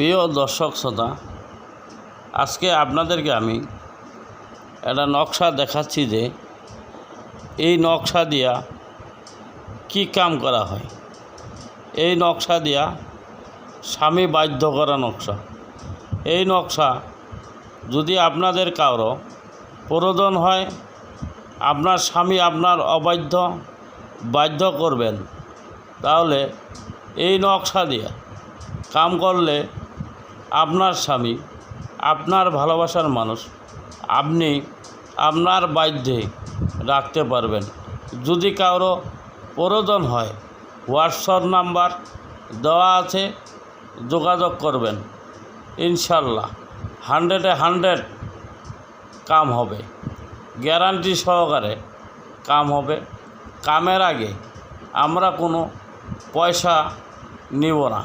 প্রিয় দর্শক শ্রোতা, আজকে আপনাদেরকে আমি একটা নকশা দেখাচ্ছি যে এই নকশা দিয়া কি কাম করা হয়। এই নকশা দিয়া স্বামী বাধ্য করা নকশা। এই নকশা যদি আপনাদের কারও প্রয়োজন হয়, আপনার স্বামী আপনার অবাধ্য, বাধ্য করবেন, তাহলে এই নকশা দিয়ে কাম করলে আপনার স্বামী, আপনার ভালোবাসার মানুষ, আপনি আপনার বাধ্যে রাখতে পারবেন। যদি কারও প্রয়োজন হয়, হোয়াটসঅ্যাপ নাম্বার দেওয়া আছে, যোগাযোগ করবেন। ইনশাল্লাহ হান্ড্রেডে হান্ড্রেড কাম হবে। গ্যারান্টি সহকারে কাম হবে। কামের আগে আমরা কোনো পয়সা নিব না।